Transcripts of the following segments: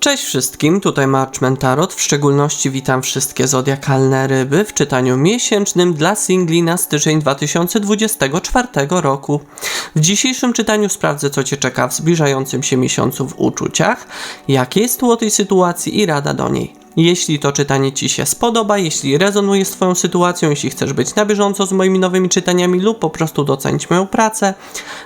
Cześć wszystkim, tutaj Marchman Tarot. W szczególności witam wszystkie zodiakalne ryby w czytaniu miesięcznym dla singli na styczeń 2024 roku. W dzisiejszym czytaniu sprawdzę, co Cię czeka w zbliżającym się miesiącu w uczuciach, jakie jest tło tej sytuacji i rada do niej. Jeśli to czytanie Ci się spodoba, jeśli rezonuje z Twoją sytuacją, jeśli chcesz być na bieżąco z moimi nowymi czytaniami lub po prostu docenić moją pracę,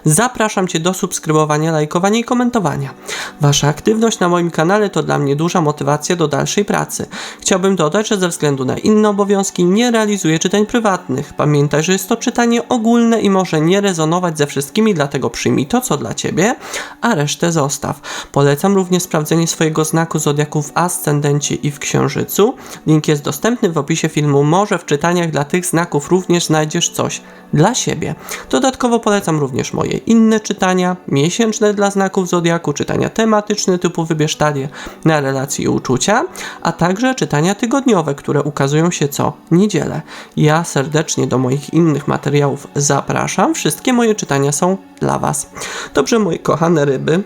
zapraszam Cię do subskrybowania, lajkowania i komentowania. Wasza aktywność na moim kanale to dla mnie duża motywacja do dalszej pracy. Chciałbym dodać, że ze względu na inne obowiązki nie realizuję czytań prywatnych. Pamiętaj, że jest to czytanie ogólne i może nie rezonować ze wszystkimi, dlatego przyjmij to, co dla Ciebie, a resztę zostaw. Polecam również sprawdzenie swojego znaku zodiaku w ascendencie i w księżycu. Link jest dostępny w opisie filmu. Może w czytaniach dla tych znaków również znajdziesz coś dla siebie. Dodatkowo polecam również moje inne czytania, miesięczne dla znaków zodiaku, czytania tematyczne typu wybierz talię na relacje i uczucia, a także czytania tygodniowe, które ukazują się co niedzielę. Ja serdecznie do moich innych materiałów zapraszam. Wszystkie moje czytania są dla Was. Dobrze, moje kochane ryby,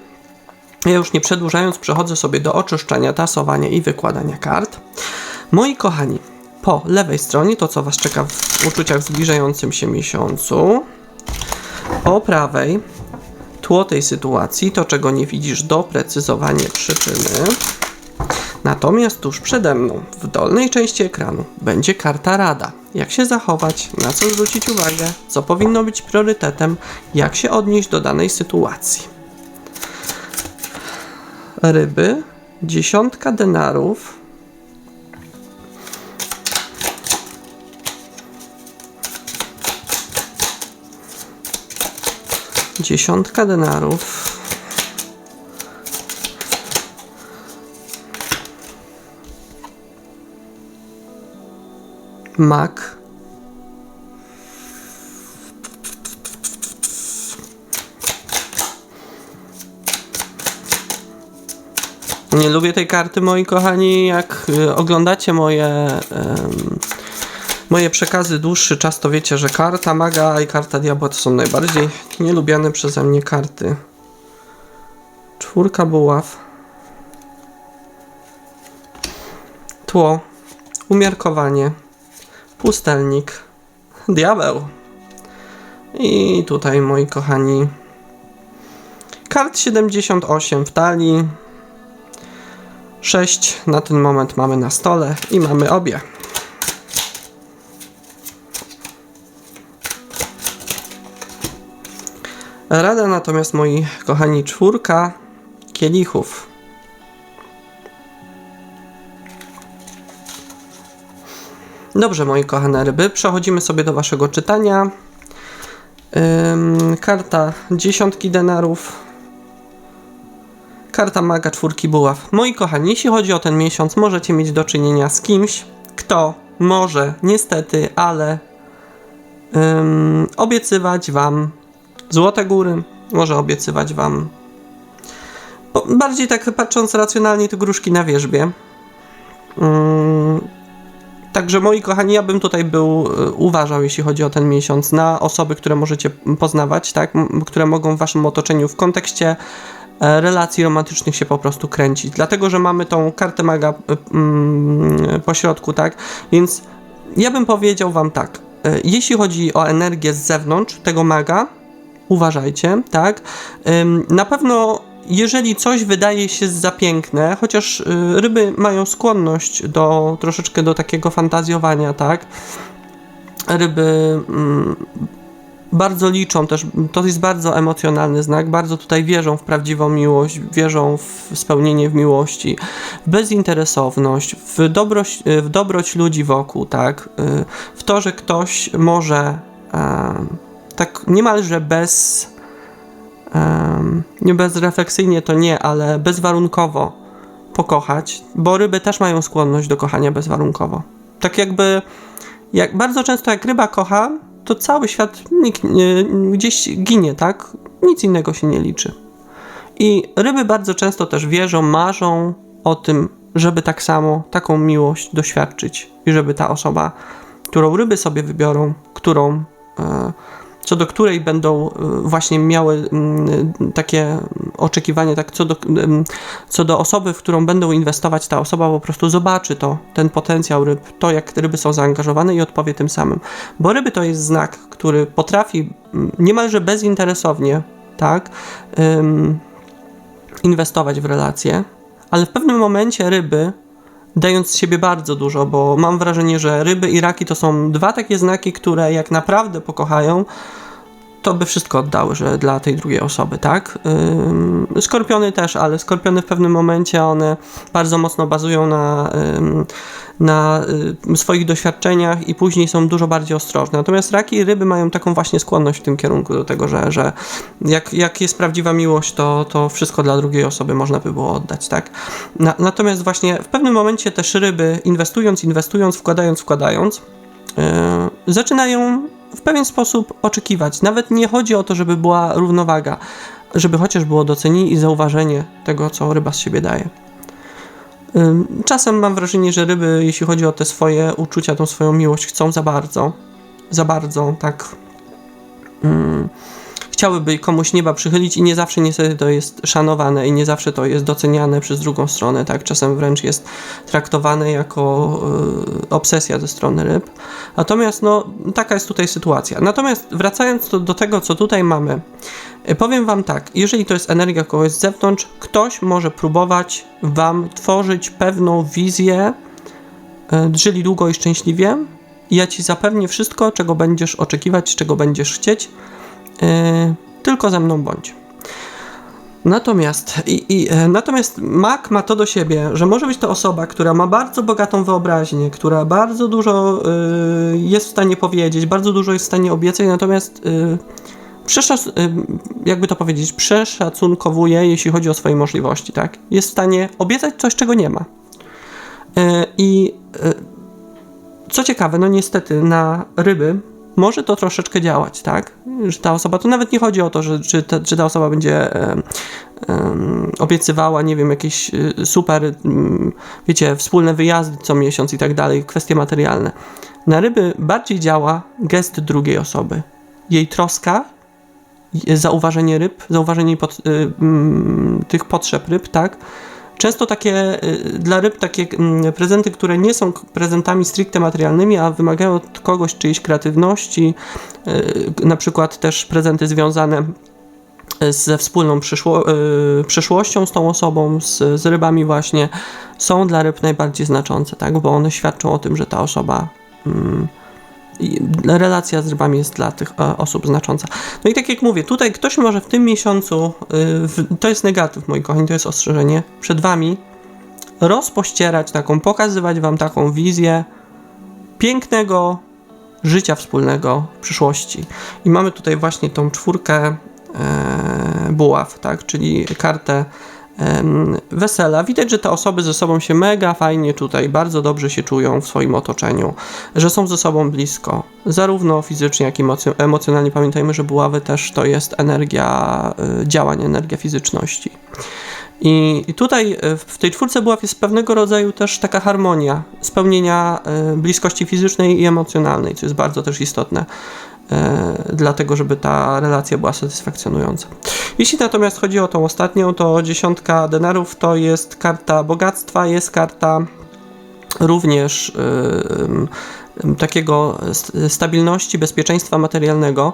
ja już nie przedłużając, przechodzę sobie do oczyszczania, tasowania i wykładania kart. Moi kochani, po lewej stronie to, co Was czeka w uczuciach zbliżającym się miesiącu. Po prawej tło tej sytuacji, to czego nie widzisz, doprecyzowanie przyczyny. Natomiast tuż przede mną, w dolnej części ekranu, będzie karta rada. Jak się zachować, na co zwrócić uwagę, co powinno być priorytetem, jak się odnieść do danej sytuacji ryby, dziesiątka denarów, dziesiątka denarów, mak, Nie lubię tej karty, moi kochani. Jak y, oglądacie moje, moje przekazy dłuższy czas, to wiecie, że karta maga i karta diabła to są najbardziej nielubiane przeze mnie karty. Czwórka buław. Tło. Umiarkowanie. Pustelnik. Diabeł. I tutaj, moi kochani, kart 78 w talii. 6 na ten moment mamy na stole i mamy obie. Rada natomiast moi kochani czwórka kielichów. Dobrze, moi kochane ryby, przechodzimy sobie do waszego czytania. Ym, karta dziesiątki denarów, Karta maga czwórki buław. Moi kochani, jeśli chodzi o ten miesiąc, możecie mieć do czynienia z kimś, kto może niestety, ale obiecywać wam złote góry, może obiecywać wam bardziej tak patrząc racjonalnie, to gruszki na wierzbie. Także moi kochani, ja bym tutaj był, e, uważał, jeśli chodzi o ten miesiąc, na osoby, które możecie poznawać, tak, które mogą w waszym otoczeniu w kontekście relacji romantycznych się po prostu kręcić. Dlatego, że mamy tą kartę maga mm, po środku, tak? Więc ja bym powiedział wam tak. E, jeśli chodzi o energię z zewnątrz tego maga, uważajcie, tak? Na pewno jeżeli coś wydaje się za piękne, chociaż ryby mają skłonność do troszeczkę do takiego fantazjowania, tak? Ryby mm, bardzo liczą też, to jest bardzo emocjonalny znak, bardzo tutaj wierzą w prawdziwą miłość, wierzą w spełnienie w miłości, w bezinteresowność, w dobroć, w dobroć ludzi wokół, tak, w to, że ktoś może tak niemalże bez, nie bezrefleksyjnie to nie, ale bezwarunkowo pokochać, bo ryby też mają skłonność do kochania bezwarunkowo. Tak jakby, jak bardzo często jak ryba kocha, to cały świat nikt, nie, gdzieś ginie, tak? Nic innego się nie liczy. I ryby bardzo często też wierzą, marzą o tym, żeby tak samo taką miłość doświadczyć i żeby ta osoba, którą ryby sobie wybiorą, którą, e, co do której będą y, właśnie miały mm, takie oczekiwanie, tak co do, co do osoby, w którą będą inwestować, ta osoba po prostu zobaczy to, ten potencjał ryb, to jak ryby są zaangażowane i odpowie tym samym. Bo ryby to jest znak, który potrafi niemalże bezinteresownie, tak, inwestować w relacje, ale w pewnym momencie ryby dając z siebie bardzo dużo, bo mam wrażenie, że ryby i raki to są dwa takie znaki, które jak naprawdę pokochają, to by wszystko oddały, że dla tej drugiej osoby, tak? Skorpiony też, ale skorpiony w pewnym momencie one bardzo mocno bazują na, na swoich doświadczeniach i później są dużo bardziej ostrożne. Natomiast raki i ryby mają taką właśnie skłonność w tym kierunku do tego, że, że jak, jak jest prawdziwa miłość, to, to wszystko dla drugiej osoby można by było oddać, tak? Na, natomiast właśnie w pewnym momencie też ryby inwestując, inwestując, wkładając, wkładając, yy, zaczynają w pewien sposób oczekiwać. Nawet nie chodzi o to, żeby była równowaga, żeby chociaż było docenienie i zauważenie tego, co ryba z siebie daje. Czasem mam wrażenie, że ryby, jeśli chodzi o te swoje uczucia, tą swoją miłość, chcą za bardzo. Za bardzo, tak. ym, chciałyby komuś nieba przychylić i nie zawsze niestety to jest szanowane i nie zawsze to jest doceniane przez drugą stronę, tak? Czasem wręcz jest traktowane jako y, obsesja ze strony ryb. Natomiast no, taka jest tutaj sytuacja. Natomiast wracając do, do tego, co tutaj mamy, y, powiem wam tak, jeżeli to jest energia kogoś z zewnątrz, ktoś może próbować wam tworzyć pewną wizję, y, żyli długo i szczęśliwie, ja ci zapewnię wszystko, czego będziesz oczekiwać, czego będziesz chcieć, tylko ze mną bądź. Natomiast, i, i, e, natomiast Mac ma to do siebie, że może być to osoba, która ma bardzo bogatą wyobraźnię, która bardzo dużo y, jest w stanie powiedzieć, bardzo dużo jest w stanie obiecać, natomiast y, przeszac, y, jakby to powiedzieć, przeszacunkowuje, jeśli chodzi o swoje możliwości, tak? Jest w stanie obiecać coś, czego nie ma. Y, I y, co ciekawe, no niestety na ryby może to troszeczkę działać, tak? Że ta osoba, to nawet nie chodzi o to, że, czy, ta, ta osoba będzie em, obiecywała, nie wiem, jakieś y, super, mm, wiecie, wspólne wyjazdy co miesiąc i tak dalej, kwestie materialne. Na ryby bardziej działa gest drugiej osoby. Jej troska, zauważenie ryb, zauważenie pod, y, mm, tych potrzeb ryb, tak? Często takie y, dla ryb takie mm, prezenty, które nie są prezentami stricte materialnymi, a wymagają od kogoś czyjejś kreatywności, y, na przykład też prezenty związane ze wspólną przyszło, y, przyszłością z tą osobą, z, z rybami właśnie, są dla ryb najbardziej znaczące, tak? Bo one świadczą o tym, że ta osoba mm, relacja z rybami jest dla tych e, osób znacząca. No i tak jak mówię, tutaj ktoś może w tym miesiącu, y, to jest negatyw, moi kochani, to jest ostrzeżenie, przed wami rozpościerać taką, pokazywać wam taką wizję pięknego życia wspólnego w przyszłości. I mamy tutaj właśnie tą czwórkę e, buław, tak, czyli kartę wesela. Widać, że te osoby ze sobą się mega fajnie tutaj, bardzo dobrze się czują w swoim otoczeniu, że są ze sobą blisko, zarówno fizycznie, jak i emocjo- emocjonalnie. Pamiętajmy, że buławy też to jest energia y, działań, energia fizyczności. I, tutaj y, w tej czwórce buław jest pewnego rodzaju też taka harmonia spełnienia y, bliskości fizycznej i emocjonalnej, co jest bardzo też istotne dlatego, żeby ta relacja była satysfakcjonująca. Jeśli natomiast chodzi o tą ostatnią, to dziesiątka denarów to jest karta bogactwa, jest karta również ym, takiego st- stabilności, bezpieczeństwa materialnego.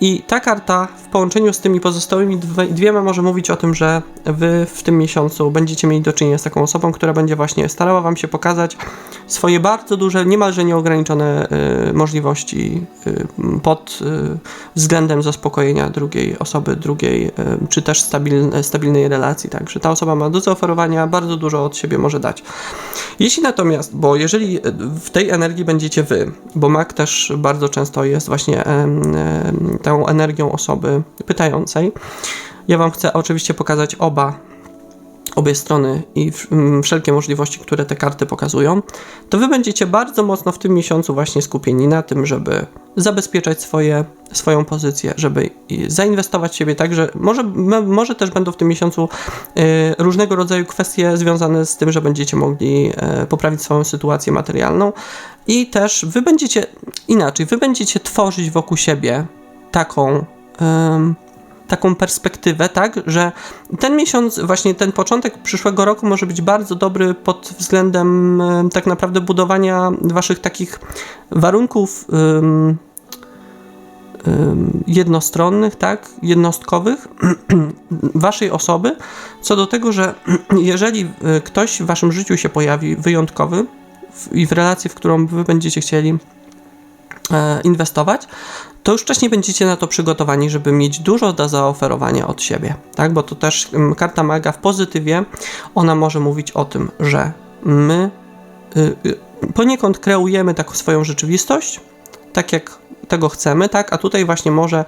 I ta karta w połączeniu z tymi pozostałymi dwie, dwiema może mówić o tym, że wy w tym miesiącu będziecie mieli do czynienia z taką osobą, która będzie właśnie starała wam się pokazać swoje bardzo duże, niemalże nieograniczone y, możliwości y, pod y, względem zaspokojenia drugiej osoby, drugiej, czy też stabilne, stabilnej relacji. Także ta osoba ma do zaoferowania, bardzo dużo od siebie może dać. Jeśli natomiast, bo jeżeli w tej energii będziecie wy, bo mak też bardzo często jest właśnie tą energią osoby pytającej, ja wam chcę oczywiście pokazać oba obie strony i w- m, wszelkie możliwości, które te karty pokazują, to wy będziecie bardzo mocno w tym miesiącu właśnie skupieni na tym, żeby zabezpieczać swoje, swoją pozycję, żeby zainwestować w siebie. Tak, że może, może też będą w tym miesiącu e, różnego rodzaju kwestie związane z tym, że będziecie mogli e, poprawić swoją sytuację materialną. I też wy będziecie inaczej, wy będziecie tworzyć wokół siebie taką em, taką perspektywę, tak, że ten miesiąc, właśnie ten początek przyszłego roku może być bardzo dobry pod względem em, tak naprawdę budowania waszych takich warunków em, em, jednostronnych, tak, jednostkowych waszej osoby, co do tego, że jeżeli e, ktoś w waszym życiu się pojawi wyjątkowy w, i w relacji, w którą wy będziecie chcieli inwestować, to już wcześniej będziecie na to przygotowani, żeby mieć dużo do zaoferowania od siebie, tak? Bo to też karta maga w pozytywie, ona może mówić o tym, że my y, y, poniekąd kreujemy taką swoją rzeczywistość, tak jak tego chcemy, tak? A tutaj właśnie może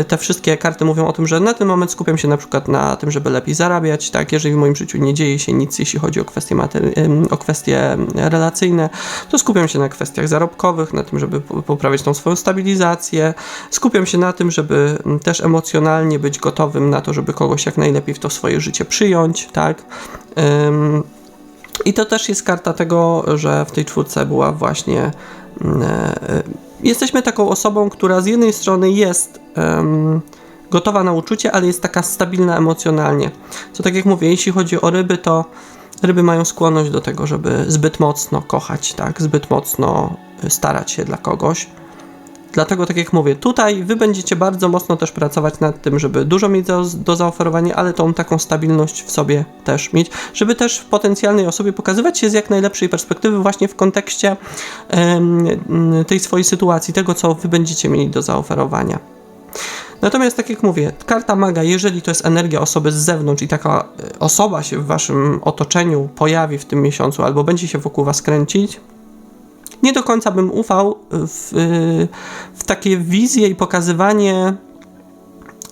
y, te wszystkie karty mówią o tym, że na ten moment skupiam się na przykład na tym, żeby lepiej zarabiać, tak? Jeżeli w moim życiu nie dzieje się nic, jeśli chodzi o kwestie, materi- ym, o kwestie relacyjne, to skupiam się na kwestiach zarobkowych, na tym, żeby po- poprawiać tą swoją stabilizację. Skupiam się na tym, żeby też emocjonalnie być gotowym na to, żeby kogoś jak najlepiej w to swoje życie przyjąć, tak? Ym, I to też jest karta tego, że w tej czwórce była właśnie. e, Jesteśmy taką osobą, która z jednej strony jest em, gotowa na uczucie, ale jest taka stabilna emocjonalnie. Co tak jak mówię, jeśli chodzi o ryby, to ryby mają skłonność do tego, żeby zbyt mocno kochać, tak, zbyt mocno y, starać się dla kogoś. Dlatego, tak jak mówię, tutaj wy będziecie bardzo mocno też pracować nad tym, żeby dużo mieć do, do zaoferowania, ale tą taką stabilność w sobie też mieć, żeby też potencjalnej osobie pokazywać się z jak najlepszej perspektywy właśnie w kontekście tej swojej sytuacji, tego, co wy będziecie mieli do zaoferowania. Natomiast, tak jak mówię, karta maga, jeżeli to jest energia osoby z zewnątrz i taka e, osoba się w waszym otoczeniu pojawi w tym miesiącu albo będzie się wokół was kręcić, nie do końca bym ufał w, w takie wizje i pokazywanie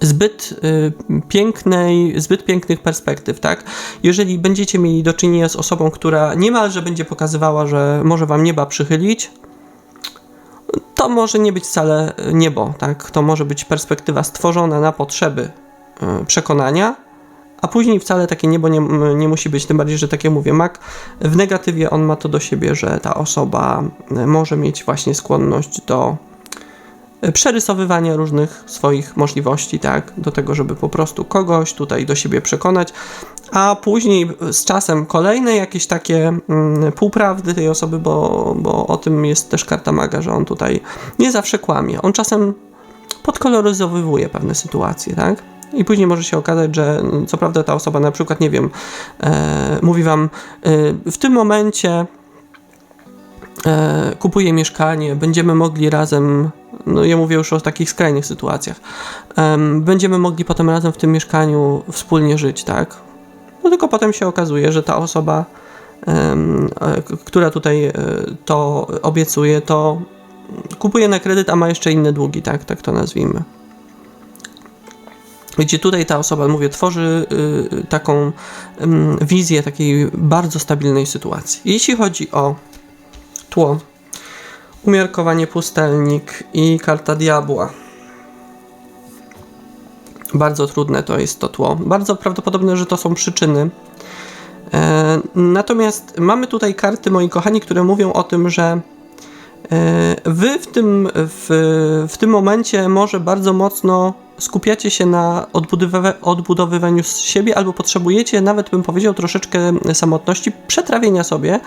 zbyt y, pięknej, zbyt pięknych perspektyw, tak? Jeżeli będziecie mieli do czynienia z osobą, która niemalże będzie pokazywała, że może wam nieba przychylić, to może nie być wcale niebo, tak? To może być perspektywa stworzona na potrzeby y, przekonania, a później wcale takie niebo nie, nie musi być, tym bardziej, że tak jak mówię, mak w negatywie on ma to do siebie, że ta osoba y, może mieć właśnie skłonność do y, przerysowywania różnych swoich możliwości, tak, do tego, żeby po prostu kogoś tutaj do siebie przekonać, a później z czasem kolejne jakieś takie mm, półprawdy tej osoby, bo, bo o tym jest też karta maga, że on tutaj nie zawsze kłamie. On czasem podkoloryzowywuje pewne sytuacje, tak? I później może się okazać, że mm, co prawda ta osoba na przykład, nie wiem, e, mówi wam e, w tym momencie e, mieszkanie, będziemy mogli razem, no ja mówię już o takich skrajnych sytuacjach, em, będziemy mogli potem razem w tym mieszkaniu wspólnie żyć, tak? No tylko potem się okazuje, że ta osoba, e, która tutaj e, to obiecuje, to kupuje na kredyt, a ma jeszcze inne długi, tak, tak to nazwijmy. Gdzie tutaj ta osoba, mówię, tworzy y, taką ym, wizję takiej bardzo stabilnej sytuacji. Jeśli chodzi o tło, umiarkowanie pustelnik i karta diabła. Bardzo trudne to jest to tło. Bardzo prawdopodobne, że to są przyczyny. E, natomiast mamy tutaj karty, moi kochani, które mówią o tym, że e, wy w tym, w, w tym momencie może bardzo mocno skupiacie się na odbudowywa- odbudowywaniu siebie, albo potrzebujecie, nawet bym powiedział, troszeczkę samotności, przetrawienia sobie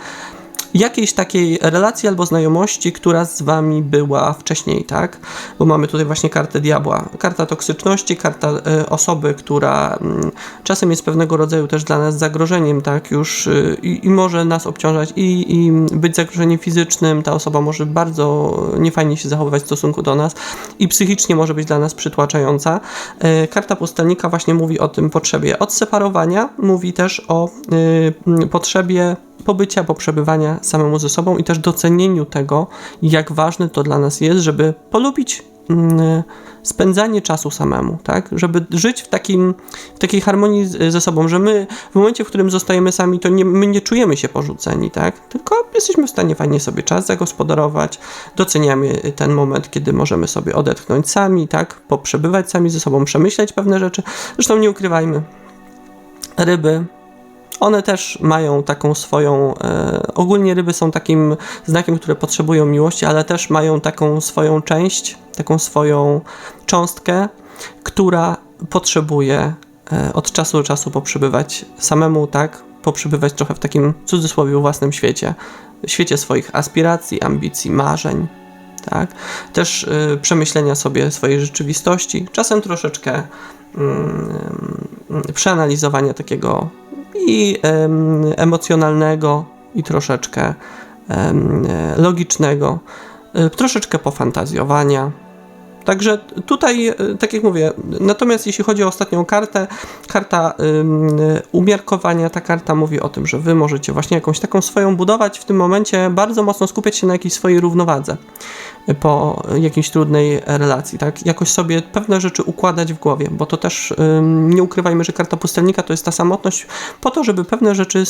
jakiejś takiej relacji albo znajomości, która z wami była wcześniej, tak? Bo mamy tutaj właśnie kartę diabła. Karta toksyczności, karta e, osoby, która mm, czasem jest pewnego rodzaju też dla nas zagrożeniem, tak? Już y, i, może nas obciążać i, i być zagrożeniem fizycznym. Ta osoba może bardzo niefajnie się zachowywać w stosunku do nas i psychicznie może być dla nas przytłaczająca. E, Karta pustelnika właśnie mówi o tym potrzebie odseparowania, mówi też o y, potrzebie pobycia, poprzebywania samemu ze sobą i też docenieniu tego, jak ważne to dla nas jest, żeby polubić mm, spędzanie czasu samemu, tak? Żeby żyć w, takim, w takiej harmonii ze sobą, że my w momencie, w którym zostajemy sami, to nie, my nie czujemy się porzuceni, tak? Tylko jesteśmy w stanie fajnie sobie czas zagospodarować, doceniamy ten moment, kiedy możemy sobie odetchnąć sami, tak? Poprzebywać sami ze sobą, przemyśleć pewne rzeczy. Zresztą nie ukrywajmy, ryby one też mają taką swoją. E, ogólnie ryby są takim znakiem, które potrzebują miłości, ale też mają taką swoją część, taką swoją cząstkę, która potrzebuje e, od czasu do czasu poprzebywać samemu, tak? Poprzebywać trochę w takim cudzysłowie własnym świecie. Świecie swoich aspiracji, ambicji, marzeń. Tak? Też y, przemyślenia sobie swojej rzeczywistości, czasem troszeczkę przeanalizowania takiego i emocjonalnego, i troszeczkę logicznego, e, troszeczkę pofantazjowania. Także tutaj, e, tak jak mówię, natomiast jeśli chodzi o ostatnią kartę, karta umiarkowania, ta karta mówi o tym, że wy możecie właśnie jakąś taką swoją budować w tym momencie, bardzo mocno skupiać się na jakiejś swojej równowadze po jakiejś trudnej relacji, tak? Jakoś sobie pewne rzeczy układać w głowie, bo to też nie ukrywajmy, że karta pustelnika to jest ta samotność po to, żeby pewne rzeczy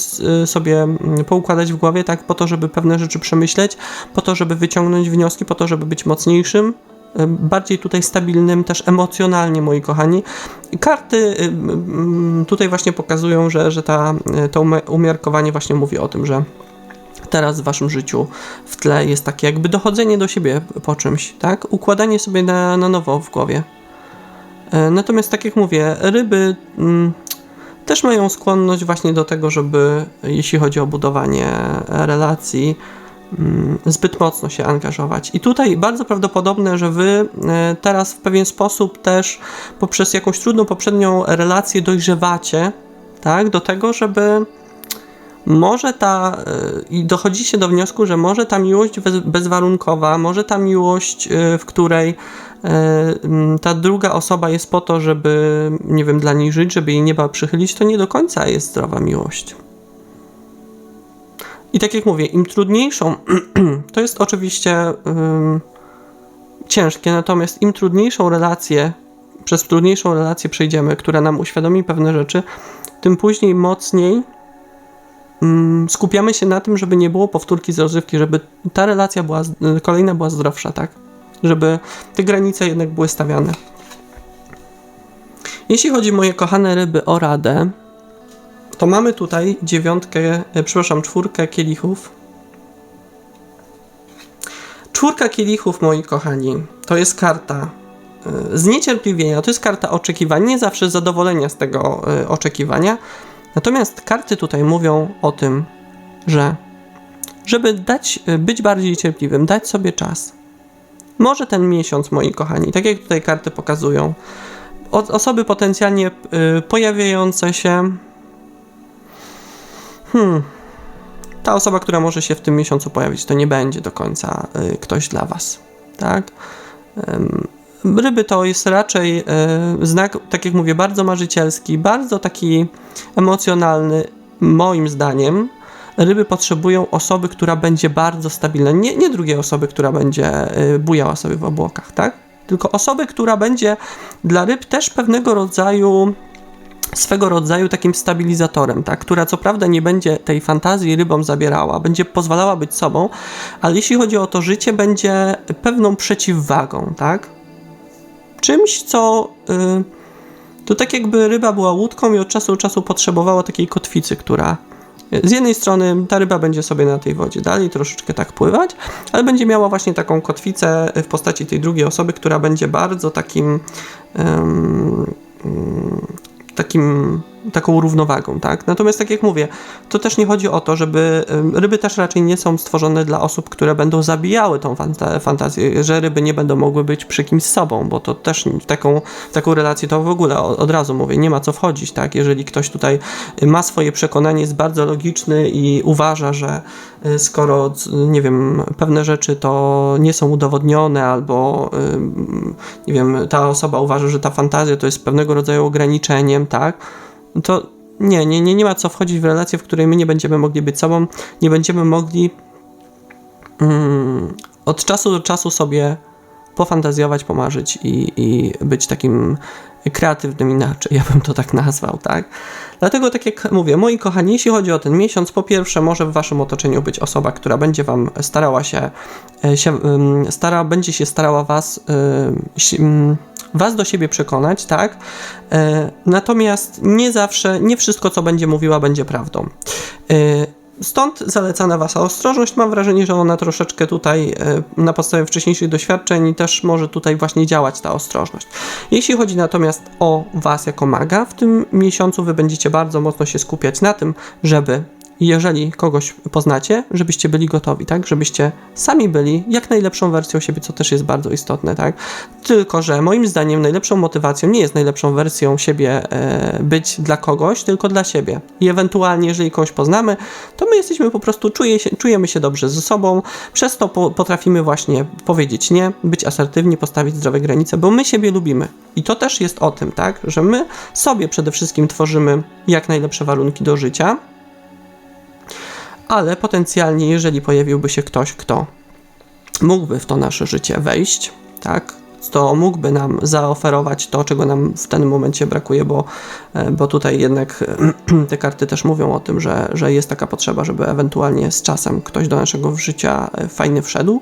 y, sobie poukładać w głowie, tak? Po to, żeby pewne rzeczy przemyśleć, po to, żeby wyciągnąć wnioski, po to, żeby być mocniejszym, bardziej tutaj stabilnym, też emocjonalnie, moi kochani. Karty tutaj właśnie pokazują, że, że ta, to umiarkowanie właśnie mówi o tym, że teraz w waszym życiu w tle jest takie jakby dochodzenie do siebie po czymś, tak? Układanie sobie na, na nowo w głowie. E, natomiast tak jak mówię, ryby mm, też mają skłonność właśnie do tego, żeby jeśli chodzi o budowanie relacji, zbyt mocno się angażować. I tutaj bardzo prawdopodobne, że wy e, teraz w pewien sposób też poprzez jakąś trudną poprzednią relację dojrzewacie, tak, do tego, żeby może ta, e, i dochodzicie do wniosku, że może ta miłość bezwarunkowa, może ta miłość, e, w której ta druga osoba jest po to, żeby, nie wiem, dla niej żyć, żeby jej nieba przychylić, to nie do końca jest zdrowa miłość. I tak jak mówię, im trudniejszą, to jest oczywiście ciężkie, natomiast im trudniejszą relację, przez trudniejszą relację przejdziemy, która nam uświadomi pewne rzeczy, tym później mocniej Mm, skupiamy się na tym, żeby nie było powtórki z rozrywki, żeby ta relacja była, kolejna była zdrowsza, tak? Żeby te granice jednak były stawiane. Jeśli chodzi moje kochane ryby o radę, to mamy tutaj dziewiątkę, e, przepraszam, czwórkę kielichów. Czwórka kielichów, moi kochani, to jest karta e, zniecierpliwienia, to jest karta oczekiwań, nie zawsze zadowolenia z tego e, oczekiwania, Natomiast karty tutaj mówią o tym, że żeby dać, być bardziej cierpliwym, dać sobie czas. Może ten miesiąc, moi kochani, tak jak tutaj karty pokazują, osoby potencjalnie pojawiające się. Hmm. Ta osoba, która może się w tym miesiącu pojawić, to nie będzie do końca y, ktoś dla Was. Tak? Ryby to jest raczej e, znak, tak jak mówię, bardzo marzycielski, bardzo taki emocjonalny, moim zdaniem. Ryby potrzebują osoby, która będzie bardzo stabilna. Nie, nie drugiej osoby, która będzie e, bujała sobie w obłokach, tak? Tylko osoby, która będzie dla ryb też pewnego rodzaju swego rodzaju takim stabilizatorem, tak? która co prawda nie będzie tej fantazji rybom zabierała, będzie pozwalała być sobą, ale jeśli chodzi o to życie, będzie pewną przeciwwagą, tak? czymś, co y, to tak jakby ryba była łódką i od czasu do czasu potrzebowała takiej kotwicy, która z jednej strony ta ryba będzie sobie na tej wodzie dalej troszeczkę tak pływać, ale będzie miała właśnie taką kotwicę w postaci tej drugiej osoby, która będzie bardzo takim um, takim taką równowagą, tak? Natomiast tak jak mówię, to też nie chodzi o to, żeby ryby też raczej nie są stworzone dla osób, które będą zabijały tą fanta fantazję, że ryby nie będą mogły być przy kimś z sobą, bo to też w taką, w taką relację to w ogóle od razu mówię, nie ma co wchodzić, tak? Jeżeli ktoś tutaj ma swoje przekonanie, jest bardzo logiczny i uważa, że y, skoro, nie wiem, pewne rzeczy to nie są udowodnione, albo nie wiem, ta osoba uważa, że ta fantazja to jest pewnego rodzaju ograniczeniem, tak? To nie, nie, nie, nie ma co wchodzić w relację, w której my nie będziemy mogli być sobą, nie będziemy mogli mm, od czasu do czasu sobie pofantazjować, pomarzyć i, i być takim kreatywnym inaczej, ja bym to tak nazwał, tak? Dlatego, tak jak mówię, moi kochani, jeśli chodzi o ten miesiąc, po pierwsze, może w waszym otoczeniu być osoba, która będzie wam starała się, e, się stara, będzie się starała was, ym, was do siebie przekonać, tak? E, Natomiast nie zawsze, nie wszystko, co będzie mówiła, będzie prawdą. Stąd zalecana wasza ostrożność. Mam wrażenie, że ona troszeczkę tutaj e, na podstawie wcześniejszych doświadczeń też może tutaj właśnie działać ta ostrożność. Jeśli chodzi natomiast o was jako maga, w tym miesiącu wy będziecie bardzo mocno się skupiać na tym, żeby jeżeli kogoś poznacie, żebyście byli gotowi, tak? Żebyście sami byli jak najlepszą wersją siebie, co też jest bardzo istotne, tak? Tylko, że moim zdaniem najlepszą motywacją nie jest najlepszą wersją siebie e, być dla kogoś, tylko dla siebie. I ewentualnie, jeżeli kogoś poznamy, to my jesteśmy po prostu, czuje się, czujemy się dobrze ze sobą, przez to po, potrafimy właśnie powiedzieć nie, być asertywni, postawić zdrowe granice, bo my siebie lubimy. I to też jest o tym, tak? Że my sobie przede wszystkim tworzymy jak najlepsze warunki do życia, ale potencjalnie, jeżeli pojawiłby się ktoś, kto mógłby w to nasze życie wejść, tak, to mógłby nam zaoferować to, czego nam w danym momencie brakuje, bo, e, bo tutaj jednak e, te karty też mówią o tym, że, że jest taka potrzeba, żeby ewentualnie z czasem ktoś do naszego życia e, fajny wszedł,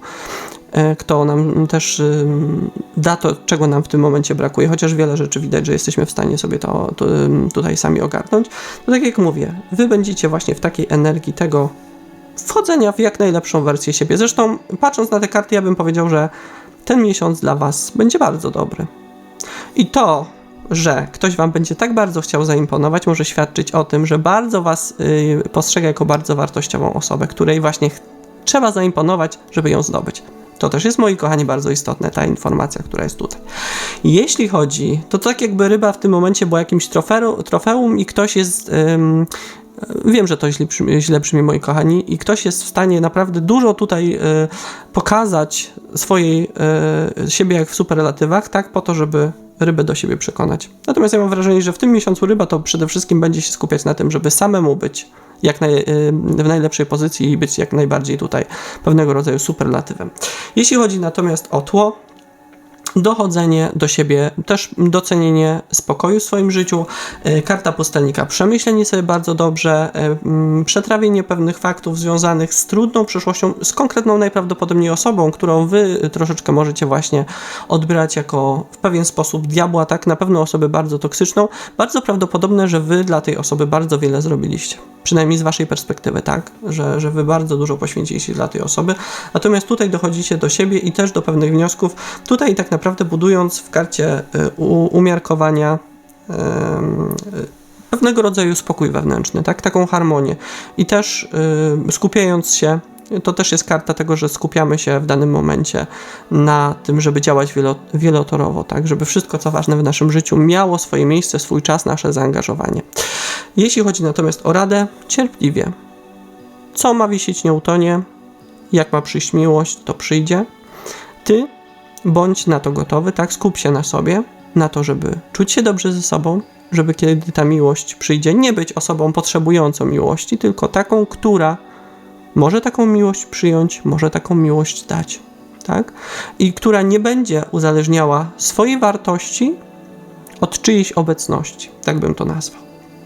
kto nam też ym, da to, czego nam w tym momencie brakuje, chociaż wiele rzeczy widać, że jesteśmy w stanie sobie to, to tutaj sami ogarnąć. To tak jak mówię, wy będziecie właśnie w takiej energii tego wchodzenia w jak najlepszą wersję siebie. Zresztą, patrząc na te karty, ja bym powiedział, że ten miesiąc dla Was będzie bardzo dobry. I to, że ktoś Wam będzie tak bardzo chciał zaimponować, może świadczyć o tym, że bardzo Was y, postrzega jako bardzo wartościową osobę, której właśnie trzeba zaimponować, żeby ją zdobyć. To też jest, moi kochani, bardzo istotne, ta informacja, która jest tutaj. Jeśli chodzi, to tak jakby ryba w tym momencie była jakimś trofeum, trofeum i ktoś jest. Ym, Wiem, że to źle brzmi, źle brzmi, moi kochani, i ktoś jest w stanie naprawdę dużo tutaj y, pokazać swojej y, siebie jak w superlatywach, tak, po to, żeby rybę do siebie przekonać. Natomiast ja mam wrażenie, że w tym miesiącu ryba to przede wszystkim będzie się skupiać na tym, żeby samemu być jak naj, y, w najlepszej pozycji i być jak najbardziej tutaj pewnego rodzaju superlatywem. Jeśli chodzi natomiast o tło, dochodzenie do siebie, też docenienie spokoju w swoim życiu, e, karta pustelnika, przemyślenie sobie bardzo dobrze, e, mm, przetrawienie pewnych faktów związanych z trudną przyszłością, z konkretną najprawdopodobniej osobą, którą wy troszeczkę możecie właśnie odbierać jako w pewien sposób diabła, tak, na pewno osobę bardzo toksyczną, bardzo prawdopodobne, że wy dla tej osoby bardzo wiele zrobiliście. Przynajmniej z waszej perspektywy, tak? Że, że wy bardzo dużo poświęciliście dla tej osoby. Natomiast tutaj dochodzicie do siebie i też do pewnych wniosków. Tutaj tak naprawdę budując w karcie y, umiarkowania y, pewnego rodzaju spokój wewnętrzny, tak? Taką harmonię. I też y, skupiając się to też jest karta tego, że skupiamy się w danym momencie na tym, żeby działać wielo, wielotorowo, tak, żeby wszystko, co ważne w naszym życiu, miało swoje miejsce, swój czas, nasze zaangażowanie. Jeśli chodzi natomiast o radę, cierpliwie. Co ma wisieć, nie utonie. Jak ma przyjść miłość, to przyjdzie. Ty bądź na to gotowy, tak, skup się na sobie, na to, żeby czuć się dobrze ze sobą, żeby kiedy ta miłość przyjdzie, nie być osobą potrzebującą miłości, tylko taką, która może taką miłość przyjąć, może taką miłość dać, tak? I która nie będzie uzależniała swojej wartości od czyjejś obecności, tak bym to nazwał.